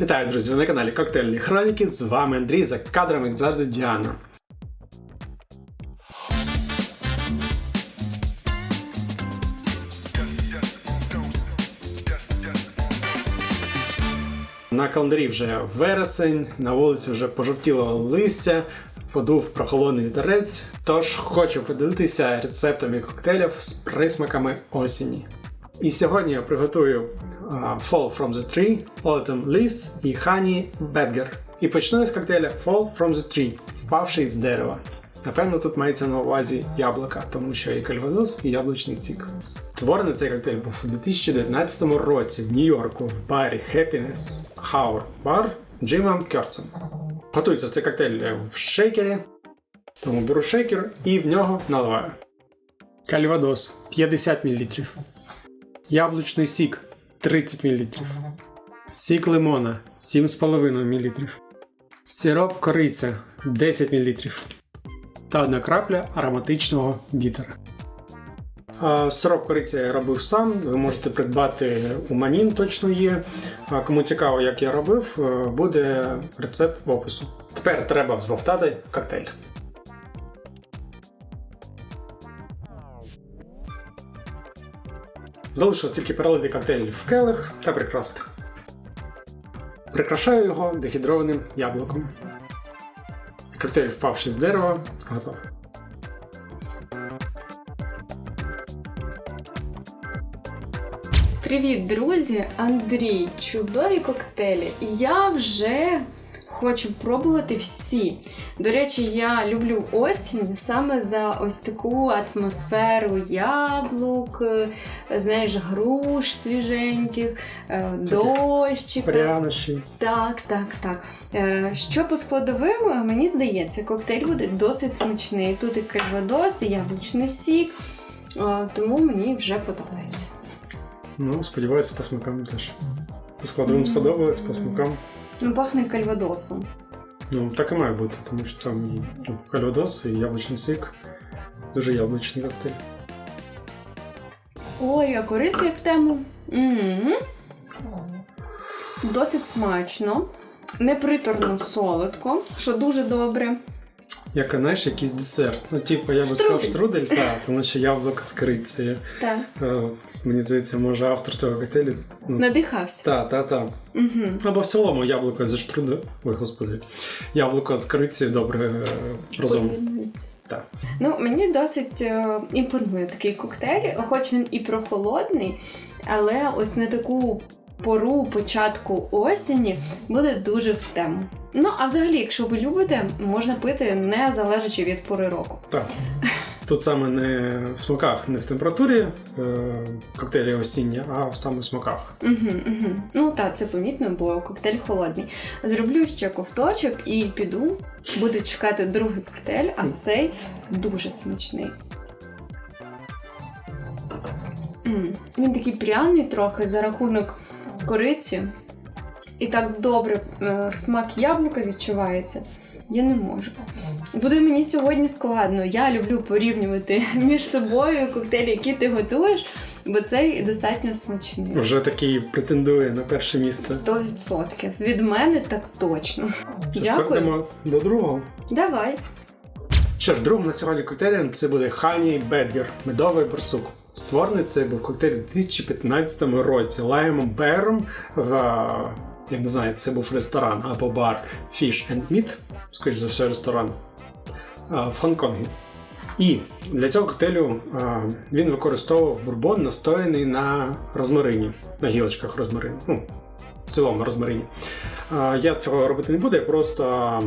Вітаю, друзі! Ви на каналі Коктейльні Хроніки. З вами Андрій за кадрами, як завжди, Діана. На календарі вже вересень, на вулиці вже пожовтіло листя, подув прохолодний вітерець. Тож хочу поділитися рецептами коктейлів з присмаками осені. І сьогодні я приготую а, Fall from the Tree, Autumn Leaves і Honey Badger. І почну з коктейля Fall from the Tree, впавший з дерева. Напевно, тут мається на увазі яблука, тому що і кальвадос, і яблучний сік. Створений цей коктейль був у 2019 році в Нью-Йорку в барі Happiness Hour Bar Джимом Кьорцем. Готується цей коктейль в шейкері, тому беру шейкер і в нього наливаю. Кальвадос 50 мл. Яблучний сік 30 мл. Сік лимона 7,5 мл. Сироп кориця 10 мл. Та одна крапля ароматичного бітера. Сироп кориці я робив сам. Ви можете придбати у Манін, точно є. Кому цікаво, як я робив, е, буде рецепт в опису. Тепер треба взбовтати коктейль. Залишилось тільки перелити коктейль в келих та прикрасити. Прикрашаю його дегідрованим яблуком. Коктейль, впавши з дерева, готов. Привіт, друзі! Андрій, чудові коктейлі. Я вже хочу пробувати всі. До речі, я люблю осінь саме за ось таку атмосферу яблук, е, знаєш, груш свіженьких, е. Прянощі. Так, так, так. Е, Що по складовим, мені здається, коктейль буде досить смачний. Тут і кальвадос, і яблучний сік, тому мені вже подобається. Ну, сподіваюся, по смакам теж. По складовим сподобалось, по смакам. Ну, пахне кальвадосом. Ну, так і має бути, тому що там і ну, кальвадос, і яблучний сік. Дуже яблучний коктейль. Ой, а кориця як в тему. м Досить смачно, неприторно солодко, що дуже добре. Як, знаєш, якийсь десерт. Ну, типу, я би сказав штрудель, так, тому що яблуко з корицею. Так. Е, Мені здається, може автор цього коктейлю. Ну, Надихався. та, та, та. Угу. Або в цілому яблуко зі штрудель. Ой, господи. Яблуко з корицею добре е, разом. Так. Ну, мені досить е, імпонує такий коктейль, хоч він і прохолодний, але ось на таку пору початку осені буде дуже в тему. Ну, а взагалі, якщо ви любите, можна пити не залежачи від пори року. Так. Тут саме не в смаках, не в температурі е, коктейлі осінні, а саме в смаках. Угу, угу. Ну так, це помітно, бо коктейль холодний. Зроблю ще ковточок і піду. Буду чекати другий коктейль, а цей дуже смачний. М, Він такий пряний трохи за рахунок кориці. І так добре е, смак яблука відчувається. Я не можу. Буде мені сьогодні складно. Я люблю порівнювати між собою коктейлі, які ти готуєш, бо цей достатньо смачний. Вже такий претендує на перше місце. 100%. Від мене так точно. Що Дякую. до другого. Давай. Що ж, другим на сьогодні коктейлем це буде Honey Badger медовий барсук. Створений це був коктейль у 2015 році Лаймом Бером в е, я не знаю, це був ресторан або бар Fish and Meat, скоріш за все, ресторан е, в Гонконгі. І для цього коктейлю е, він використовував бурбон, настояний на розмарині, на гілочках розмарину. Ну, в цілому розмарині. Я цього робити не буду, я просто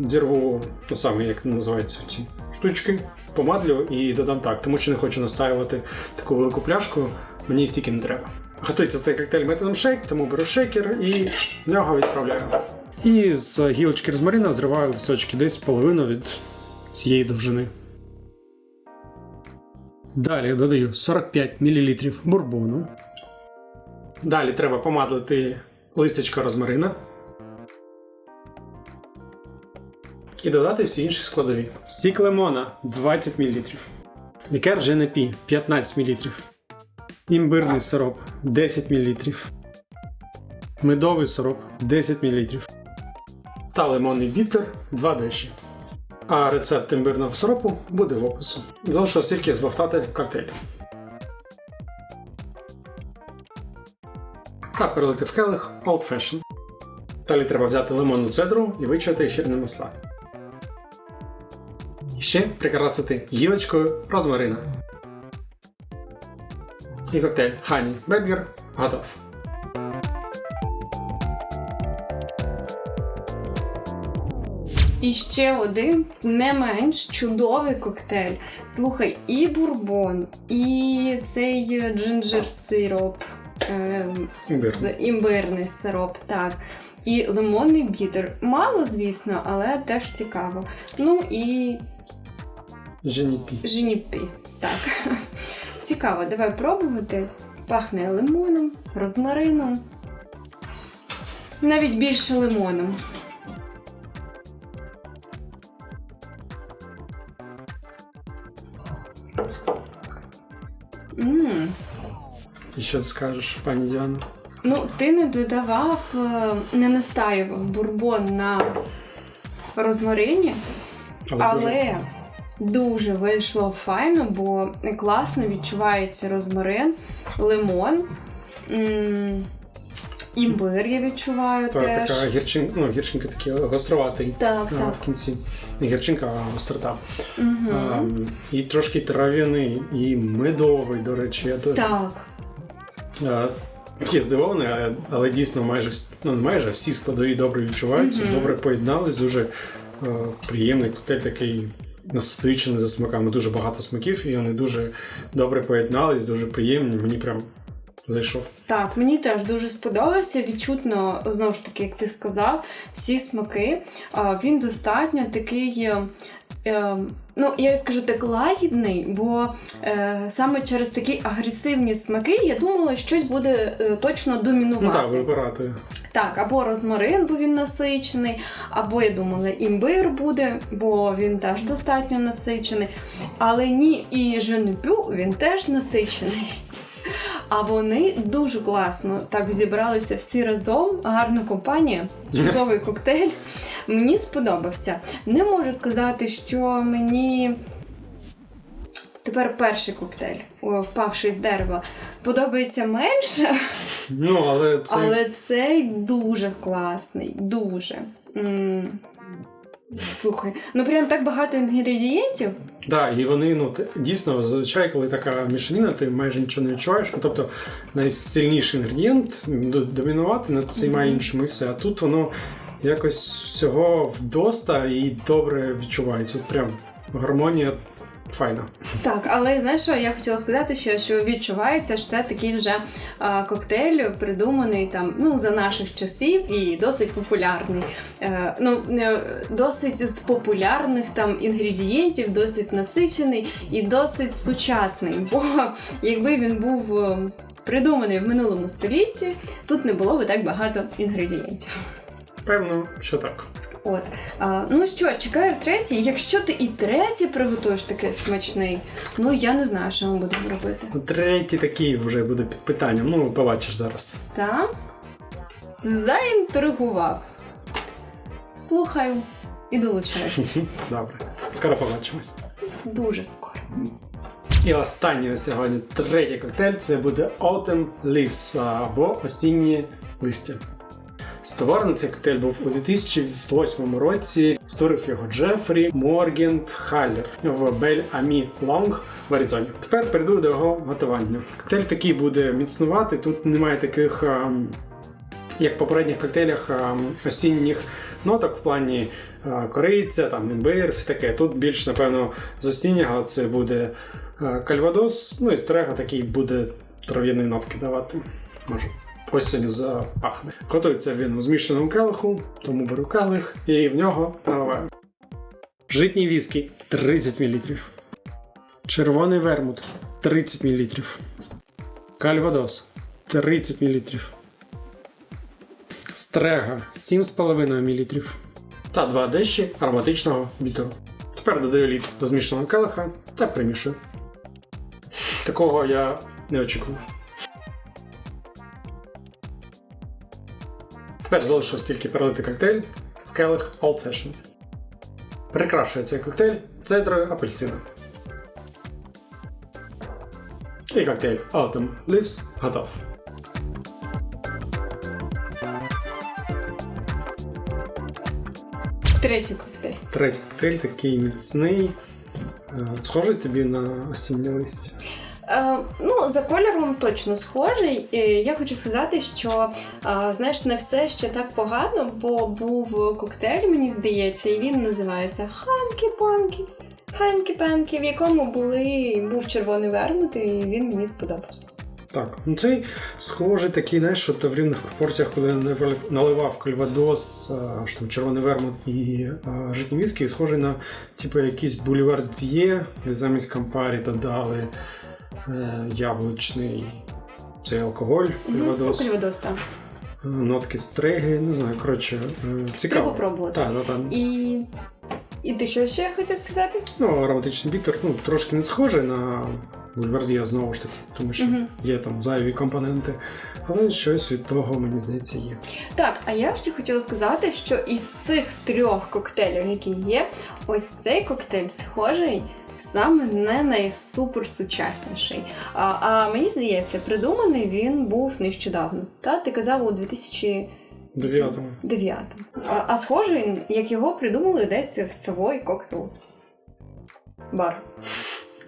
зірву ну саме, як називаються ці штучки, помадлю і додам так, тому що не хочу настаювати таку велику пляшку, мені стільки не треба. Готується цей коктейль методом шейк, тому беру шейкер і в нього відправляю. І з гілочки розмарина зриваю листочки десь половину від цієї довжини. Далі додаю 45 мл бурбону. Далі треба помадлити листячко розмарина. І додати всі інші складові. Сік лимона 20 мл. Лікер Женепі 15 мл. Імбирний сироп 10 мл. медовий сироп 10 мл та лимонний бітер 2 деші. А рецепт імбирного сиропу буде в опису. Залишилось тільки збавтати коктейль. Та перелити в келих Old Fashion. Далі треба взяти лимонну цедру і вичавити ефірне масла. Ще прикрасити гілочкою розмарина. І коктейль Honey Badger готов. І ще один не менш чудовий коктейль. Слухай, і бурбон, і цей джинджер сироп. ем, з імбирний сироп, так. І лимонний бітер. Мало, звісно, але теж цікаво. Ну і Женіпі. жініпі. Так. Цікаво, давай пробувати. Пахне лимоном, розмарином. Навіть більше лимоном. Мм. І що ти скажеш, пані Діана? Ну, ти не додавав, е, не настаював бурбон на розмарині, дуже- але дуже вийшло файно, бо класно відчувається розмарин, лимон, імбир я відчуваю Так, теж. така гірчин, ну, гірчинка такий гостроватий. Так, а, так. В кінці. Не гірчинка, а гострота. Мгм. А, і трошки трав'яний, і медовий, до речі. Я теж Так. а, є здивований, але, але дійсно майже, ну, майже всі складові добре відчуваються, Мгм. добре поєднались, дуже а, приємний коктейль такий. Насичений за смаками, дуже багато смаків, і вони дуже добре поєднались, дуже приємні. Мені прям зайшов. Так, мені теж дуже сподобався. Відчутно, знову ж таки, як ти сказав, всі смаки. Він достатньо такий. Е, е, Ну, я скажу так лагідний, бо е, саме через такі агресивні смаки я думала, щось буде е, точно домінувати. Ну так, вибирати. Так, або розмарин, бо він насичений, або я думала, імбир буде, бо він теж достатньо насичений. Але ні, і женепю він теж насичений. А вони дуже класно так зібралися всі разом. Гарна компанія, чудовий коктейль. Мені сподобався. Не можу сказати, що мені. Тепер перший коктейль, о, впавший з дерева, подобається менше, Ну, але це але цей дуже класний, дуже. М. Слухай, ну прям так багато інгредієнтів. Так, і вони ну дійсно зазвичай, коли така мішаніна, ти майже нічого не відчуваєш. Ну, тобто найсильніший інгредієнт домінувати над всіма іншими і все. А тут воно якось всього вдоста і добре відчувається. От Прям гармонія файна. Так, але знаєш, що я хотіла сказати, що, що відчувається, що це такий вже а, коктейль, придуманий там ну за наших часів і досить популярний. Е, ну е, досить з популярних там інгредієнтів, досить насичений і досить сучасний. Бо якби він був. е, Придуманий в минулому столітті, тут не було би так багато інгредієнтів. Певно, що так. От. А, ну що, чекаю третій. Якщо ти і третій приготуєш такий смачний, ну я не знаю, що ми будемо робити. Третій такий вже буде під питанням. Ну, побачиш зараз. Та? Заінтригував. Слухаю і долучаюсь. Добре. Скоро побачимось. Дуже скоро. І останній на сьогодні третій коктейль це буде Autumn Leaves або осінні листя. Створений цей коктейль був у 2008 році. Створив його Джефрі Моргент Халлер в Бель Амі Лонг в Аризоні. Тепер перейду до його готування. Коктейль такий буде міцнувати. Тут немає таких, ем, як в попередніх коктейлях, ем, осінніх ноток в плані е, кориця, там імбир, все таке. Тут більш, напевно, з осіннього це буде е, кальвадос, ну і стрега такий буде трав'яні нотки давати. Може. Осінь запахне. Готується він у змішаному келиху, тому беру келих і в нього наливаю. Житній віскі 30 мл. Червоний вермут 30 мл. Кальвадос 30 мл. Стрега 7,5 мл. Та 2 дещі ароматичного бітеру. Тепер додаю лід до змішаного келиха та примішую. Такого я не очікував. Тепер залишилось тільки перелити коктейль в келих Old Fashion. Прикрашує цей коктейль цедрою апельсина. І коктейль Autumn Leaves готов. Третій коктейль. Третій коктейль такий міцний. Е, Схожий тобі на осіннє листя. Е, ну, за кольором точно схожий. Е, Я хочу сказати, що е, знаєш, не все ще так погано, бо був коктейль, мені здається, і він називається Ханкі-панкі. Ханкі-панкі, в якому були, був червоний вермут, і він мені сподобався. Так, ну цей схожий такий, знаєш, що то в рівних пропорціях, коли наливав кальвадос, що там червоний вермут і віскі, схожий на типу якийсь бульвардзє, де замість кампарі додали е, яблучний цей алкоголь, кальвадос, Ну, так. е, нотки стриги, не знаю, коротше, е, цікаво. Треба пробувати. Так, так, так. І. І ти що ще хотів сказати? Ну, ароматичний бітер, ну, трошки не схожий на бульварзія, знову ж таки, тому що Мгм. є там зайві компоненти, але щось від того, мені здається, є. Так, а я ще хотіла сказати, що із цих трьох коктейлів, які є, ось цей коктейль схожий саме не найсуперсучасніший. А, а мені здається, придуманий він був нещодавно. Та ти казав у 2009. Дев'ятому. А, а схожий, як його придумали десь в Savoy Cocktails. Бар.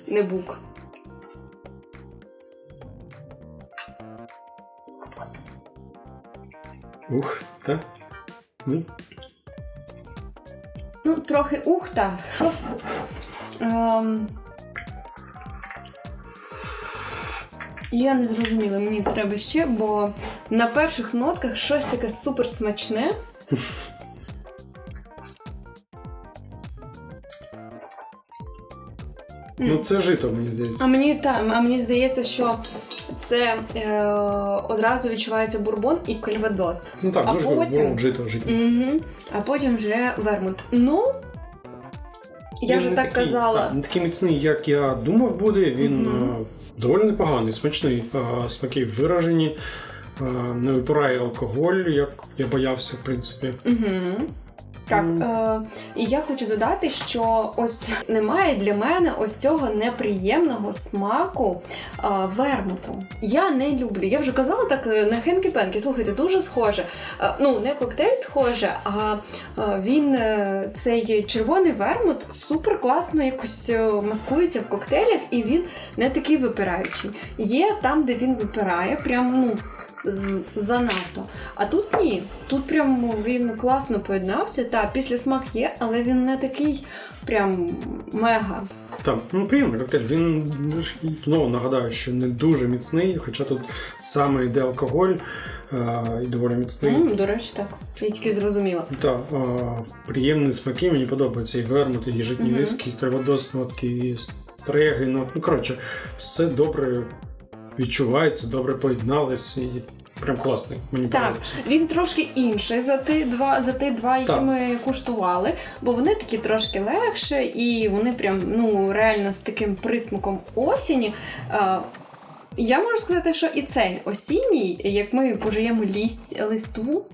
Не бук. Ух, так? Ну, Ну, трохи ухта. Ем... Я не зрозуміла, мені треба ще, бо на перших нотках щось таке супер смачне. ну це жито, мені здається. А мені та, а мені здається, що це е, одразу відчувається бурбон і кальвадос. Ну так, а дуже потім- жито, жито. Угу. А потім вже вермут. Ну, я вже так такий, казала. Так, не такий міцний, як я думав буде. Він е, доволі непоганий, смачний, е, смаки виражені. е, Не випирає алкоголь, як я боявся, в принципі. Угу. Так, е, і я хочу додати, що ось немає для мене ось цього неприємного смаку е, вермуту. Я не люблю. Я вже казала так е, на хенкі пенкі Слухайте, дуже схоже. Е, ну, не коктейль схоже, а е, він е, цей червоний вермут супер класно якось е, маскується в коктейлях, і він не такий випираючий. Є там, де він випирає, прям ну. Занадто. А тут ні. Тут прям він класно поєднався. Та після смак є, але він не такий прям мега. Так, ну приємний коктейль. Він знову нагадаю, що не дуже міцний, хоча тут саме йде алкоголь е, і доволі міцний. М, до речі, так. Я тільки зрозуміла. Так, е, приємні смаки, мені подобається і вермут, і житні Мгм. виски, і криводос нотки, і стреги. Ну, ну, коротше, все добре відчувається, добре поєдналось і прям класний. Мені Так, подобається. він трошки інший за ті два, за ті два, які Так. ми куштували, бо вони такі трошки легше, і вони прям ну реально з таким присмаком осені. Е, я можу сказати, що і цей осінній, як ми пожуємо лість, листву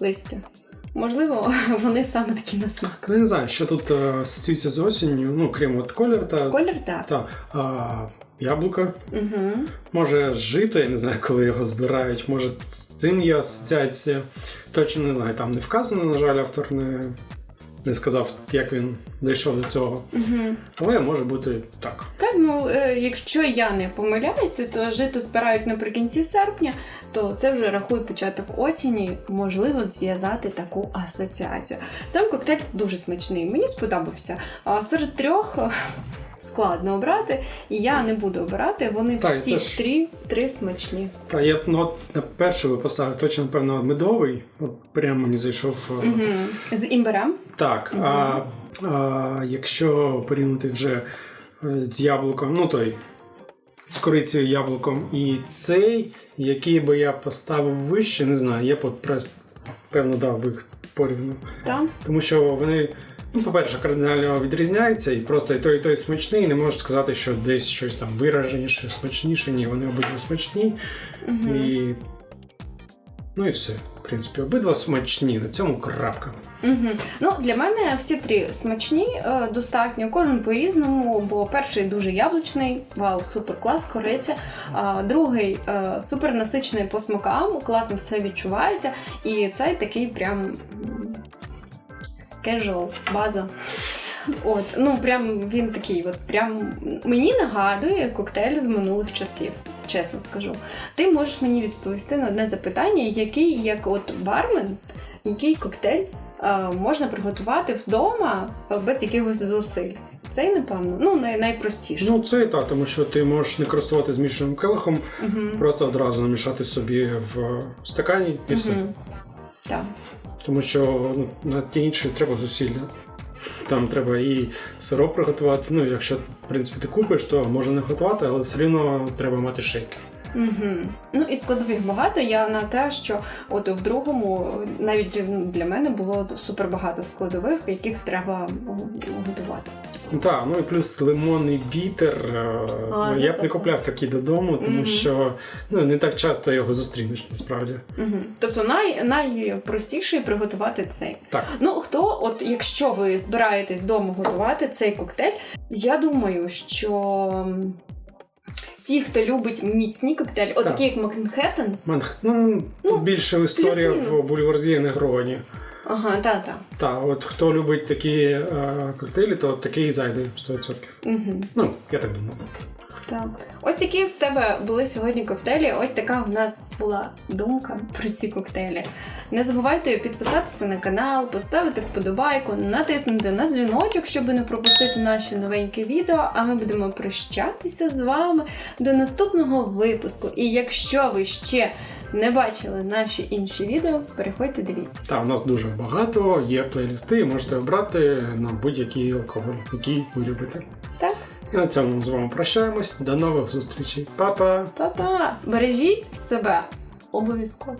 листя. Можливо, вони саме такі на смак. Я не знаю, що тут е, асоціюється з осінню, ну, крім от колір та, Колір так. та а, яблука. Угу. Може, жито, я не знаю, коли його збирають, може з цим є асоціація. Точно не знаю, там не вказано, на жаль, автор не, не сказав, як він дійшов до цього. Угу. Але може бути так. Так, ну е, якщо я не помиляюся, то жито збирають наприкінці серпня, то це вже рахуй початок осені, можливо, зв'язати таку асоціацію. Сам коктейль дуже смачний, мені сподобався. А серед трьох складно обрати, і я не буду обирати. Вони Так, всі теж. три, три смачні. Та я ну, от на перший поставив точно, напевно, медовий. От прямо мені зайшов. Угу. З імбирем. Так, Мгм. а, а якщо порівняти вже е, з яблуком, ну той з корицею яблуком і цей, який би я поставив вище, не знаю, я б певно дав би їх порівну. Тому що вони, ну, по-перше, кардинально відрізняються, і просто і той, і той смачний, не можеш сказати, що десь щось там вираженіше, смачніше. Ні, вони обидва смачні. Угу. І Ну і все. В принципі, обидва смачні, на цьому крапка. Угу. Ну, для мене всі три смачні, е, достатньо, кожен по-різному, бо перший дуже яблучний, вау, супер клас, кориця. Другий е, супер насичений по смакам, класно все відчувається. І цей такий прям casual, база. От, ну прям він такий, от прям мені нагадує коктейль з минулих часів, чесно скажу. Ти можеш мені відповісти на одне запитання, який, як от бармен, який коктейль е, можна приготувати вдома е, без якихось зусиль. Цей, напевно, ну най- найпростіше. Ну, це і так, тому що ти можеш не користуватися змішаним келихом, Мгм. просто одразу намішати собі в стакані і все. Так. Тому що ну, на ті інші треба зусилля. Там треба і сироп приготувати. Ну, якщо, в принципі, ти купиш, то можна не готувати, але все одно треба мати шейки. Угу. Ну і складових багато. Я на те, що от в другому навіть ну, для мене було супер багато складових, яких треба готувати. Так, ну і плюс лимонний бітер. е, А, ну, я б не купляв такий додому, тому що ну, не так часто його зустрінеш насправді. Угу. Тобто най, найпростіше приготувати цей. Так. Ну хто, от якщо ви збираєтесь вдома готувати цей коктейль, я думаю, що ті, хто любить міцні коктейлі, от Так. такі як Манхеттен, Манх... Ну, Ну, більше історія в бульварзі негроні. Ага, та-та. Так, от хто любить такі е, коктейлі, то такий зайде 100%. Угу. Ну, я так думаю. Так. Ось такі в тебе були сьогодні коктейлі. Ось така в нас була думка про ці коктейлі. Не забувайте підписатися на канал, поставити вподобайку, натиснути на дзвіночок, щоб не пропустити наші новенькі відео. А ми будемо прощатися з вами до наступного випуску. І якщо ви ще не бачили наші інші відео, переходьте, дивіться. Та у нас дуже багато, є плейлісти, можете обрати на будь-який алкоголь, який ви любите. Так, І на цьому з вами прощаємось. До нових зустрічей. Па-па! па-па! Бережіть себе обов'язково.